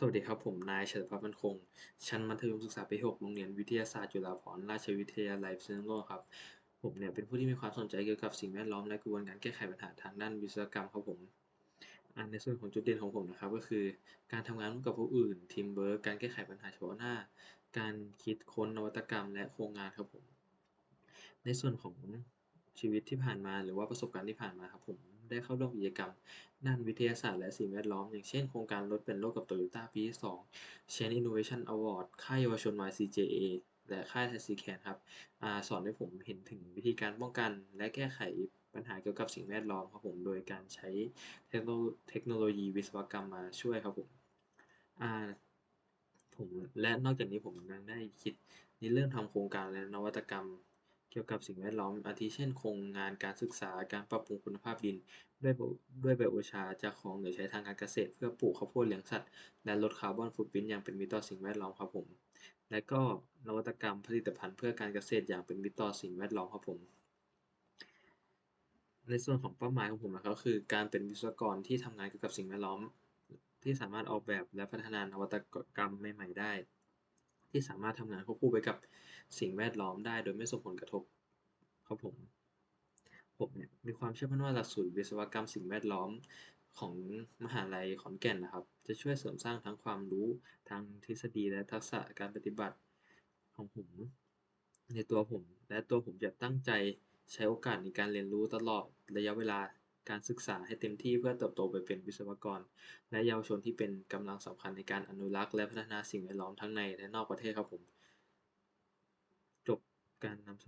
สวัสดีครับ ผมนายเฉลิมพัฒน์มันคง ชั้นมัธยมศึกษาปีที่6โรงเรียนวิทยาศาสตร์จุฬาภรณราชวิทยาลัยพิษณุโลกครับ ผมเนี่ยเป็นผู้ที่มีความสนใจเกี่ยวกับสิ่งแวดล้อมและกระบวนการแก้ไขปัญหาทางด้านวิศวกรรมครับผมอ่าในส่วนของจุดเด่นของผมนะครับก็คือ การทำงานร่วมกับผู้อื่นทีมเวิร์กการแก้ไขปัญหาเฉพาะหน้า การคิดค้นนวัตกรรม และโครงงานครับผม ในส่วนของ ชีวิตที่ผ่านมาหรือว่าประสบการณ์ที่ผ่านมาครับผมได้เข้าร่วมกิจกรรมด้านวิทยาศาสตร์และสิ่งแวดล้อม อย่างเช่นโครงการรถเปลี่ยนโลกกับ Toyota ปีที่2 Change Innovation Award ค่ายเยาวชน YCJA และค่าย Thailand ครับอสอนให้ผมเห็นถึงวิธีการป้องกัน และแก้ไขปัญหาเกี่ยวกับสิ่งแวดล้อมครับผมโดยการใช้เทคโนเทโนโลยีวิศวกรรมมาช่วยครับผมผมและนอกจากนี้ผมยังได้คิดในเรื่องทำโครงการและนวัตกรรม เกี่ยวกับสิ่งแวดล้อม อาทิ เช่น โครงงานการศึกษาการปรับปรุงคุณภาพดิน ด้วย ด้วยไบโอชาจากของเหลือใช้ทางการเกษตร เพื่อปลูกข้าวโพดเลี้ยงสัตว์ และลดคาร์บอนฟุตพริ้นอย่างเป็นมิตรต่อสิ่งแวดล้อมครับผม และก็นวัตกรรมผลิตภัณฑ์เพื่อการเกษตรอย่างเป็นมิตรต่อสิ่งแวดล้อมครับผม ในส่วนของเป้าหมายของผมนะครับคือ การเป็นวิศวกรที่ทำงานเกี่ยวกับสิ่งแวดล้อม ที่สามารถออกแบบและพัฒนานวัตกรรมใหม่ ๆ ได้ ที่สามารถทำงานควบคู่ไปกับสิ่งแวดล้อมได้โดยไม่ส่งผลกระทบครับผมผมเนี่ยมีความเชื่อมั่นว่าหลักสูตรวิศวกรรมสิ่งแวดล้อมของมหาลัยขอนแก่นนะครับ จะช่วยเสริมสร้างทั้งความรู้ทางทฤษฎีและทักษะการปฏิบัติของผมในตัวผม และตัวผมจะตั้งใจใช้โอกาสในการเรียนรู้ตลอดระยะเวลา การศึกษาให้เต็มที่เพื่อเติบโตไปเป็นวิศวกร และเยาวชนที่เป็นกำลังสำคัญในการอนุรักษ์และพัฒนาสิ่งแวดล้อมทั้งในและนอกประเทศครับผม จบการนำเส